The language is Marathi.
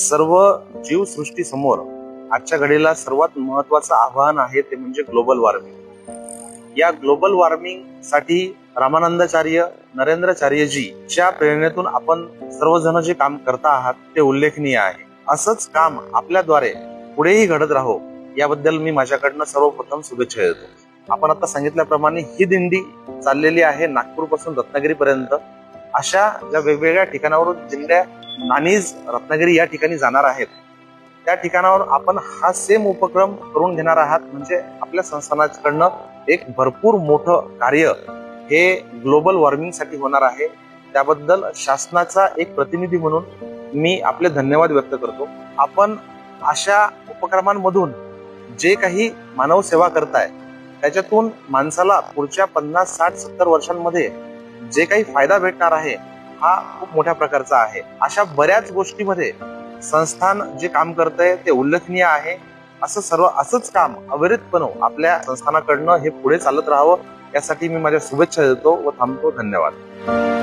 सर्व जीवसृष्टीसमोर आजच्या घडीला सर्वात महत्वाचं आव्हान आहे ते म्हणजे ग्लोबल वॉर्मिंग. या ग्लोबल वॉर्मिंगसाठी रामानंदाचार्य नरेंद्रचार्यजी च्या प्रेरणेतून आपण सर्वजण जे काम करता आहात ते उल्लेखनीय आहे. असंच काम आपल्याद्वारे पुढेही घडत राहो याबद्दल मी माझ्याकडनं सर्वप्रथम शुभेच्छा देतो. आपण आता सांगितल्याप्रमाणे ही दिंडी चाललेली आहे नागपूरपासून रत्नागिरीपर्यंत. अशा ज्या वेगवेगळ्या ठिकाणावरून दिंड्या नानीज रत्नागिरी या ठिकाणी जाणार आहेत. त्या ठिकाणावर आपण हा सेम उपक्रम करून घेणार आहात. म्हणजे आपल्या संस्थानाकडनं एक भरपूर मोठं कार्य हे ग्लोबल वॉर्मिंगसाठी होणार आहे. त्याबद्दल शासनाचा एक प्रतिनिधी म्हणून मी आपले धन्यवाद व्यक्त करतो. आपण अशा उपक्रमांमधून जे काही मानव सेवा करताय त्याच्यातून माणसाला पुढच्या पन्नास साठ सत्तर वर्षांमध्ये जे काही फायदा भेटणार आहे हा खूप मोठ्या प्रकारचा आहे. अशा बऱ्याच गोष्टीमध्ये संस्थान जे काम करतंय ते उल्लेखनीय आहे. असं सर्व असंच काम अविरतपणे आपल्या संस्थानाकडनं हे पुढे चालत राहावं यासाठी मी माझ्या शुभेच्छा देतो व थांबतो. धन्यवाद.